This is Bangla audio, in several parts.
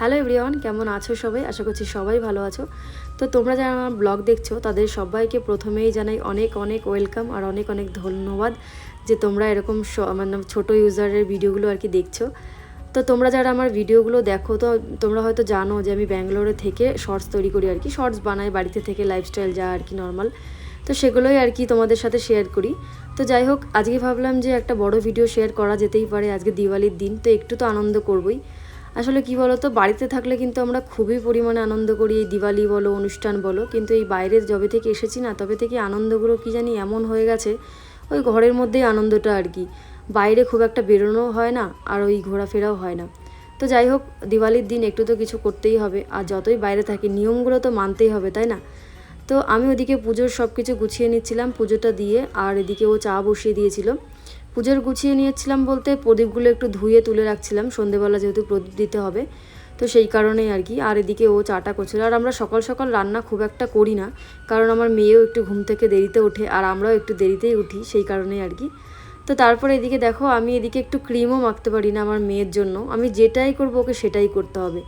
হ্যালো এভরিওয়ান কেমন আছো সবাই? আশা করছি সবাই ভালো আছো। তো তোমরা যারা আমার ব্লগ দেখছ, তাদের সবাইকে প্রথমেই জানাই অনেক অনেক ওয়েলকাম আর অনেক অনেক ধন্যবাদ যে তোমরা এরকম মানে ছোটো ইউজারের ভিডিওগুলো আর কি দেখছ। তো তোমরা যারা আমার ভিডিওগুলো দেখো, তো তোমরা হয়তো জানো যে আমি ব্যাঙ্গালোরে থেকে শর্টস তৈরি করি আর কি। শর্টস বানাই, বাড়িতে থেকে লাইফস্টাইল যা আর কি নর্মাল তো সেগুলোই আর কি তোমাদের সাথে শেয়ার করি। তো যাই হোক, আজকে ভাবলাম যে একটা বড় ভিডিও শেয়ার করা যেতেই পারে আজকে দিওয়ালির দিন, তো একটু তো আনন্দ করবই। আসলে কি বলো তো বাড়িতে থাকলে কিন্তু আমরা খুবই পরিমাণে আনন্দ করি, এই দিওয়ালি বলো, অনুষ্ঠান বলো, কিন্তু এই বাইরের জবে থেকে এসেছি না, তবে থেকে আনন্দগুলো কি জানি এমন হয়ে গেছে, ওই ঘরের মধ্যেই আনন্দটা আর কি। বাইরে খুব একটা বেরোনো হয় না, আর ওই ঘোরাফেরাও হয় না। তো যাই হোক, দিওয়ালির দিন একটু তো কিছু করতেই হবে, আর যতই বাইরে থাকি, নিয়মগুলো তো মানতেই হবে, তাই না? তো আমি ওদিকে পুজোর সব কিছু গুছিয়ে নিচ্ছিলাম, পুজোটা দিয়ে, আর এদিকে ও চা বসিয়ে দিয়েছিল। পুজোর গুছিয়ে নিয়েছিলাম বলতে প্রদীপগুলো একটু ধুয়ে তুলে রাখছিলাম। সন্ধেবেলা যেহেতু প্রদীপ দিতে হবে, তো সেই কারণেই আর কি। আর এদিকে ও চাটা করছিল। আর আমরা সকাল সকাল রান্না খুব একটা করি না, কারণ আমার মেয়েও একটু ঘুম থেকে দেরিতে ওঠে আর আমরাও একটু দেরিতেই উঠি, সেই কারণেই আর কি। তো তারপরে এদিকে দেখো, আমি এদিকে একটু ক্রিমও মাখতে পারি না আমার মেয়ের জন্য। আমি যেটাই করব ওকে সেটাই করতে হবে।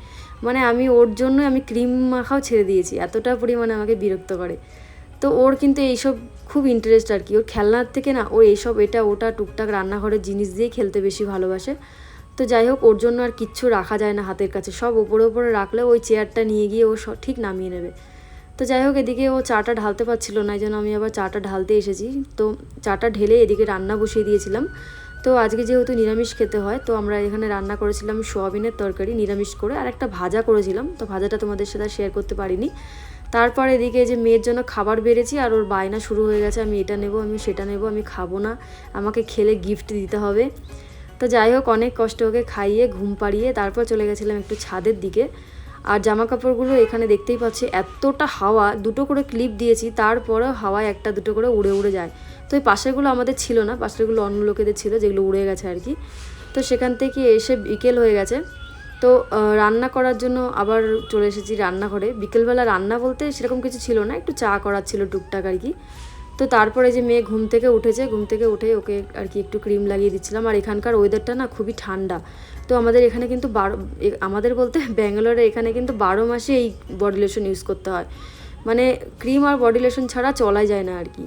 মানে আমি ওর জন্য আমি ক্রিম মাখাও ছেড়ে দিয়েছি। এতটা পরিমাণে আমাকে বিরক্ত করে। তো ওর কিন্তু এইসব খুব ইন্টারেস্ট আর কি। ওর খেলনার থেকে না, ও এইসব এটা, ওটা, টুকটাক রান্নাঘরের জিনিস দিয়েই খেলতে বেশি ভালোবাসে। তো যাই হোক, ওর জন্য আর কিচ্ছু রাখা যায় না হাতের কাছে। সব ওপরে ওপরে রাখলে ওই চেয়ারটা নিয়ে গিয়ে ও ঠিক নামিয়ে নেবে। তো যাই হোক, এদিকে ও চাটা ঢালতে পারছিল না, এই জন্য আমি আবার চাটা ঢালতে এসেছি। তো চাটা ঢেলে এদিকে রান্না বসিয়ে দিয়েছিলাম। তো আজকে যেহেতু নিরামিষ খেতে হয়, তো আমরা এখানে রান্না করেছিলাম সোয়াবিনের তরকারি, নিরামিষ করে। আর একটা ভাজা করেছিলাম, তো ভাজাটা তোমাদের সাথে শেয়ার করতে পারিনি। তারপর এদিকে যে মেয়ের জন্য খাবার বেড়েছি আর ওর বায়না শুরু হয়ে গেছে, আমি এটা নেব, আমি সেটা নেব, আমি খাব না, আমাকে খেলে গিফট দিতে হবে। তো যাই হোক, অনেক কষ্ট ওকে খাইয়ে, ঘুম পাড়িয়ে তারপর চলে গেছিলাম একটু ছাদের দিকে। আর জামা কাপড়গুলো এখানে দেখতেই পাচ্ছি, এতটা হাওয়া, দুটো করে ক্লিপ দিয়েছি, তারপরেও হাওয়ায় একটা, দুটো করে উড়ে উড়ে যায়। তো এই পাশেরগুলো আমাদের ছিল না, পাশেরগুলো অন্য লোকেদের ছিল, যেগুলো উড়ে গেছে আর কি। তো সেখান থেকে এসে বিকেল হয়ে গেছে। তো রান্না করার জন্য আবার চলে এসেছি রান্নাঘরে। বিকেলবেলা রান্না বলতে সেরকম কিছু ছিল না, একটু চা করার ছিল টুকটাক আর কি। তো তারপরে যে মেয়ে ঘুম থেকে উঠেছে, ঘুম থেকে উঠে ওকে আর কি একটু ক্রিম লাগিয়ে দিচ্ছিলাম। আর এখানকার ওয়েদারটা না খুবই ঠান্ডা। তো আমাদের এখানে কিন্তু বারো আমাদের বলতে ব্যাঙ্গালোরে এখানে কিন্তু বারো মাসে এই বডি লোশন ইউজ করতে হয়। মানে ক্রিম আর বডি লোশন ছাড়া চলাই যায় না আর কি।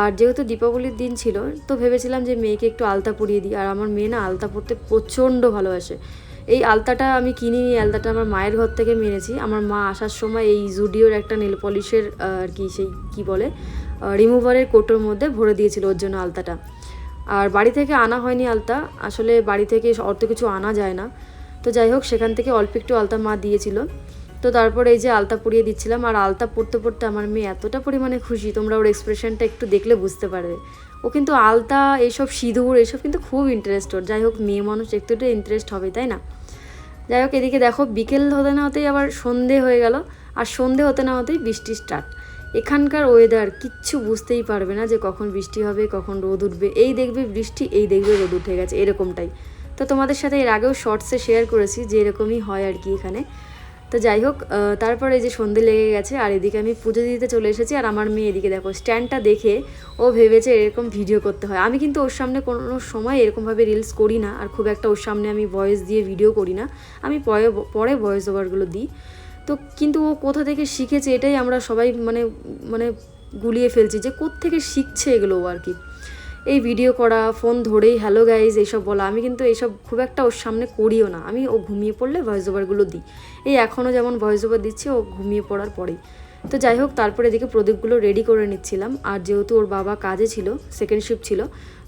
আর যেহেতু দীপাবলির দিন ছিল, তো ভেবেছিলাম যে মেয়েকে একটু আলতা পরিয়ে দিই। আর আমার মেয়ে না আলতা পরতে প্রচণ্ড ভালোবাসে। এই আলতাটা আমি কিনিনি আলতাটা আমার মায়ের ঘর থেকে মেরেছি। আমার মা আসার সময় এই জুডিওর একটা নেল পলিশের আর কি সেই কি বলে রিমুভারের কোটোর মধ্যে ভরে দিয়েছিল ওর জন্য আলতাটা। আর বাড়ি থেকে আনা হয়নি আলতা, আসলে বাড়ি থেকে অত কিছু আনা যায় না। তো যাই হোক, সেখান থেকে অল্প একটু আলতা মা দিয়েছিল। তো তারপর এই যে আলতা পরিয়ে দিচ্ছিলাম, আর আলতা পড়তে পড়তে আমার মেয়ে এতটা পরিমাণে খুশি, তোমরা ওর এক্সপ্রেশনটা একটু দেখলে বুঝতে পারবে। ও কিন্তু আলতা এইসব সিঁদুর এইসব কিন্তু খুব ইন্টারেস্ট ওর। যাই হোক, মেয়ে মানুষ একটু একটু ইন্টারেস্ট হবে, তাই না? যাই হোক, এদিকে দেখো, বিকেল হতে না হতেই আবার সন্ধে হয়ে গেল। আর সন্ধে হতে না হতেই বৃষ্টি স্টার্ট এখানকার ওয়েদার কিচ্ছু বুঝতেই পারবে না যে কখন বৃষ্টি হবে, কখন রোদ উঠবে। এই দেখবে বৃষ্টি, এই দেখবে রোদ উঠে গেছে, এরকমটাই। তো তোমাদের সাথে এর আগেও শর্টসে শেয়ার করেছি যে এরকমই হয় আর কি এখানে। তো যাই হোক তারপরে এই যে সন্ধে লেগে গেছে, আর এদিকে আমি পুজো দিতে চলে এসেছি, আর আমার মেয়ে এদিকে দেখো স্ট্যান্ডটা দেখে ও ভেবেছে এরকম ভিডিও করতে হয়। আমি কিন্তু ওর সামনে কোনো সময় এরকমভাবে রিলস করি না, আর খুব একটা ওর সামনে আমি ভয়েস দিয়ে ভিডিও করি না। আমি পরে পরে ভয়েস ওভারগুলো দিই। তো কিন্তু ও কোথা থেকে শিখেছে, এটাই আমরা সবাই মানে মানে গুলিয়ে ফেলছি যে থেকে শিখছে এগুলো আর কি। এই ভিডিও করা ফোন ধরেই হ্যালো গাইজ এইসব বলা। আমি কিন্তু এইসব খুব একটা ওর সামনে করিও না। আমি ও ঘুমিয়ে পড়লে ভয়েস ওভারগুলো দিই। এই এখনও যেমন ভয়েস ওভার দিচ্ছি, ও ঘুমিয়ে পড়ার পরেই। তো যাই হোক, তারপরে এদিকে প্রদীপগুলো রেডি করে নিচ্ছিলাম। আর যেহেতু ওর বাবা কাজে ছিল সেকেন্ড শিফট ছিল,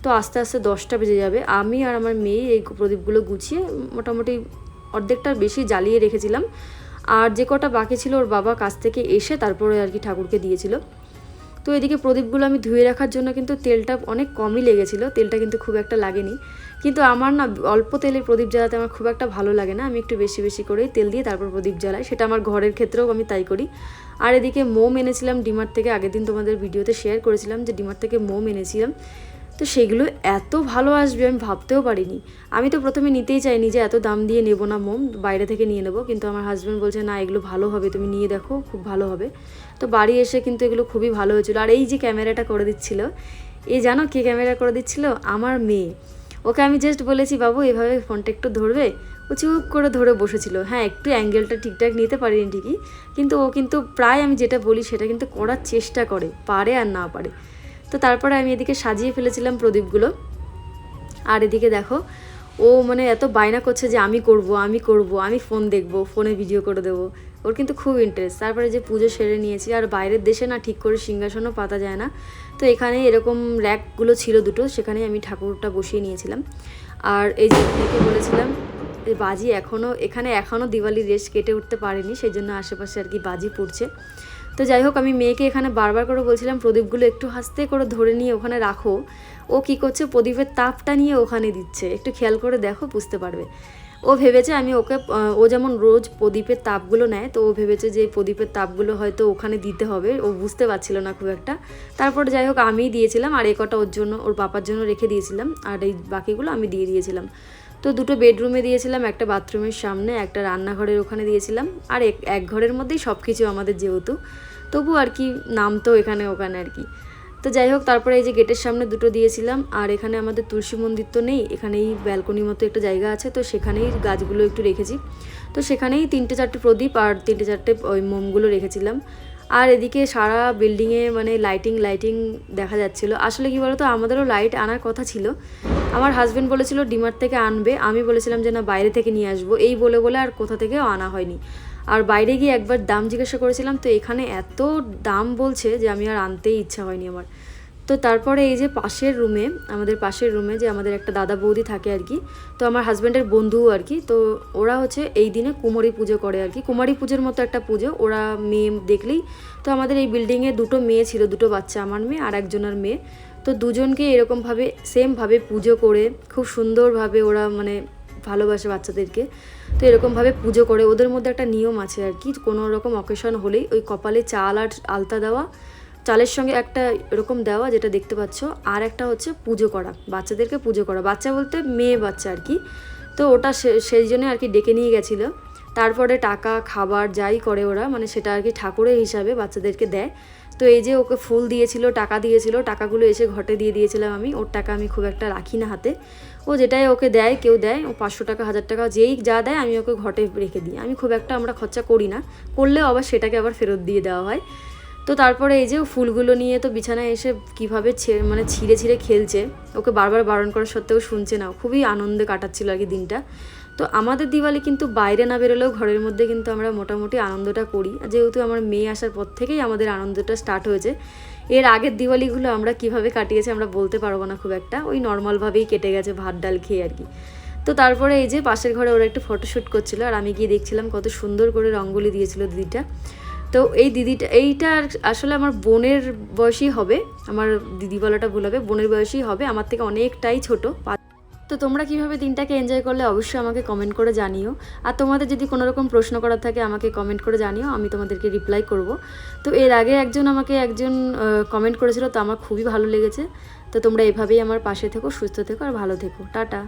তো আস্তে আস্তে দশটা বেজে যাবে। আমি আর আমার মেয়ে এই প্রদীপগুলো গুছিয়ে মোটামুটি অর্ধেকটা বেশি জ্বালিয়ে রেখেছিলাম। আর যে কটা বাকি ছিল, ওর বাবা কাছ থেকে এসে তারপরে আর কি ঠাকুরকে দিয়েছিল। তো এদিকে প্রদীপগুলো আমি ধুয়ে রাখার জন্য কিন্তু তেলটা অনেক কমই লেগেছিল, তেলটা কিন্তু খুব একটা লাগেনি। কিন্তু আমার না অল্প তেলে প্রদীপ জ্বালাতে আমার খুব একটা ভালো লাগে না, আমি একটু বেশি বেশি করেই তেল দিয়ে তারপর প্রদীপ জ্বালাই, সেটা আমার ঘরের ক্ষেত্রেও আমি তাই করি। আর এদিকে মোম এনেছিলাম ডিমার থেকে, আগের দিন তোমাদের ভিডিওতে শেয়ার করেছিলাম যে ডিমার থেকে মোম এনেছিলাম। তো সেগুলো এত ভালো আসবে আমি ভাবতেও পারিনি। আমি তো প্রথমে নিতেই চাইনি যে এত দাম দিয়ে নেব না মোম, বাইরে থেকে নিয়ে নেব। কিন্তু আমার হাজব্যান্ড বলছে, না, এগুলো ভালো হবে, তুমি নিয়ে দেখো, খুব ভালো হবে। তো বাড়ি এসে কিন্তু এগুলো খুবই ভালো হয়েছিল। আর এই যে ক্যামেরাটা করে দিচ্ছিল, এই জানো কে ক্যামেরা করে দিচ্ছিল? আমার মেয়ে। ওকে আমি জাস্ট বলেছি, বাবু, এভাবে ফোনটা একটু ধরবে? ও চুপ করে ধরে বসেছিল। হ্যাঁ একটু অ্যাঙ্গেলটা ঠিকঠাক নিতে পারিনি ঠিকই, কিন্তু ও কিন্তু প্রায় আমি যেটা বলি, সেটা কিন্তু করার চেষ্টা করে, পারে আর না পারে। তো তারপরে আমি এদিকে সাজিয়ে ফেলেছিলাম প্রদীপগুলো। আর এদিকে দেখো, ও মানে এত বায়না করছে যে আমি করব আমি করব, আমি ফোন দেখব, ফোনে ভিডিও করে দেবো। ওর কিন্তু খুব ইন্টারেস্ট তারপরে যে পুজো সেরে নিয়েছি, আর বাইরের দেশে না ঠিক করে সিংহাসনও পাতা যায় না। তো এখানে এরকম র্যাকগুলো ছিল দুটো, সেখানে আমি ঠাকুরটা বসিয়ে নিয়েছিলাম। আর এই যে মেয়েকে বলেছিলাম বাজি এখনও এখানে এখনও দিওয়ালির রেস কেটে উঠতে পারেনি সেই জন্য আশেপাশে আর কি বাজি পড়ছে। তো যাই হোক, আমি মেয়েকে এখানে বারবার করে বলছিলাম, প্রদীপগুলো একটু হাসতে করে ধরে নিয়ে ওখানে রাখো। ও কি করছে, প্রদীপের তাপটা নিয়ে ওখানে দিচ্ছে। একটু খেয়াল করে দেখো, বুঝতে পারবে। ও ভেবেছে আমি ওকে ও যেমন রোজ প্রদীপের তাপগুলো নেয়, তো ও ভেবেছে যে প্রদীপের তাপগুলো হয়তো ওখানে দিতে হবে। ও বুঝতে পারছিল না খুব একটা। তারপর যাই হোক, আমিই দিয়েছিলাম, আর এ কটা ওর জন্য, ওর পাপার জন্য রেখে দিয়েছিলাম, আর এই বাকিগুলো আমি দিয়ে দিয়েছিলাম। তো দুটো বেডরুমে দিয়েছিলাম, একটা বাথরুমের সামনে, একটা রান্নাঘরের ওখানে দিয়েছিলাম। আর এক এক ঘরের মধ্যেই সব কিছু আমাদের যেহেতু। তবু আর কি নাম তো এখানে ওখানে আর কি। তো যাই হোক, তারপরে এই যে গেটের সামনে দুটো দিয়েছিলাম, আর এখানে আমাদের তুলসী মন্দির তো নেই, এখানেই ব্যালকনির মতো একটা জায়গা আছে, তো সেখানেই গাছগুলো একটু রেখেছি। তো সেখানেই তিনটে চারটে প্রদীপ আর তিনটে চারটে ওই মোমগুলো রেখেছিলাম। আর এদিকে সারা বিল্ডিংয়ে মানে লাইটিং লাইটিং দেখা যাচ্ছিল। আসলে কি বলতো, আমাদেরও লাইট আনার কথা ছিল আমার হাজব্যান্ড বলেছিল, ডিমার্ট থেকে আনবে। আমি বলেছিলাম যে, না, বাইরে থেকে নিয়ে আসব। এই বলে বলে আর কোথা থেকে আনা হয়নি। আর বাইরে গিয়ে একবার দাম জিজ্ঞাসা করেছিলাম, তো এখানে এত দাম বলছে যে, আমি আর আনতেই ইচ্ছা হয়নি আমার। তো তারপরে এই যে পাশের রুমে, আমাদের পাশের রুমে যে আমাদের একটা দাদা বৌদি থাকে আর কি, তো আমার হাজব্যান্ডের বন্ধু আর কি, তো ওরা হচ্ছে এই দিনে কুমারী পুজো করে আর কি। কুমারী পুজোর মতো একটা পুজো, ওরা মেয়ে দেখলেই, তো আমাদের এই বিল্ডিংয়ে দুটো মেয়ে ছিল, দুটো বাচ্চা, আমার মেয়ে আর একজনের মেয়ে। তো দুজনকে এরকমভাবে সেমভাবে পুজো করে, খুব সুন্দরভাবে ওরা মানে ভালোবাসে বাচ্চাদেরকে, তো এরকমভাবে পুজো করে। ওদের মধ্যে একটা নিয়ম আছে আর কি কোনো রকম অকেশন হলেই ওই কপালে চাল আর আলতা দেওয়া চালের সঙ্গে একটা এরকম দেওয়া যেটা দেখতে পাচ্ছ, আর একটা হচ্ছে পুজো করা, বাচ্চাদেরকে পুজো করা। বাচ্চা বলতে মেয়ে বাচ্চা আর কি। তো ওটা সেই জন্য আর কি ডেকে নিয়ে গেছিল। তারপরে টাকা, খাবার যাই করে ওরা মানে সেটা আর কি ঠাকুরের হিসাবে বাচ্চাদেরকে দেয়। তো এই যে ওকে ফুল দিয়েছিল, টাকা দিয়েছিল, টাকাগুলো এসে ঘটে দিয়ে দিয়েছিলাম আমি। ওর টাকা আমি খুব একটা রাখি না হাতে। ও যেটাই ওকে দেয়, কেউ দেয়, ও পাঁচশো টাকা, হাজার টাকা, যেই যা দেয় আমি ওকে ঘটে রেখে দিই। আমি খুব একটা আমরা খরচা করি না। করলেও আবার সেটাকে আবার ফেরত দিয়ে দেওয়া হয়। তো তারপরে এই যে ফুলগুলো নিয়ে তো বিছানায় এসে কীভাবে মানে ছিঁড়ে ছিঁড়ে খেলছে, ওকে বারবার বারণ করা সত্ত্বেও শুনছে না। খুবই আনন্দে কাটাচ্ছিল আর কি দিনটা। তো আমাদের দিওয়ালি কিন্তু বাইরে না বেরোলেও ঘরের মধ্যে কিন্তু আমরা মোটামুটি আনন্দটা করি। যেহেতু আমার মেয়ে আসার পর থেকেই আমাদের আনন্দটা স্টার্ট হয়েছে, এর আগের দিওয়ালিগুলো আমরা কীভাবে কাটিয়েছি আমরা বলতে পারব না খুব একটা। ওই নর্মালভাবেই কেটে গেছে ভাত, ডাল খেয়ে আর কি। তো তারপরে এই যে পাশের ঘরে ওরা একটু ফটোশ্যুট করছিল, আর আমি গিয়ে দেখছিলাম কত সুন্দর করে রঙ্গোলি দিয়েছিল দিদিটা। তো এই দিদিটা, এইটা আসলে আমার বোনের বয়সী হবে, আমার দিদি বলাটা ভুল হবে, বোনের বয়সী হবে, আমার থেকে অনেকটাই ছোট। তো তোমরা কীভাবে দিনটাকে এনজয় করলে অবশ্যই আমাকে কমেন্ট করে জানিও। আর তোমাদের যদি কোনো রকম প্রশ্ন করার থাকে আমাকে কমেন্ট করে জানিও, আমি তোমাদেরকে রিপ্লাই করব। তো এর আগে একজন আমাকে একজন কমেন্ট করেছিল, তো আমার খুবই ভালো লেগেছে। তো তোমরা এভাবেই আমার পাশে থেকো, সুস্থ থেকো, আর ভালো থেকো। টাটা।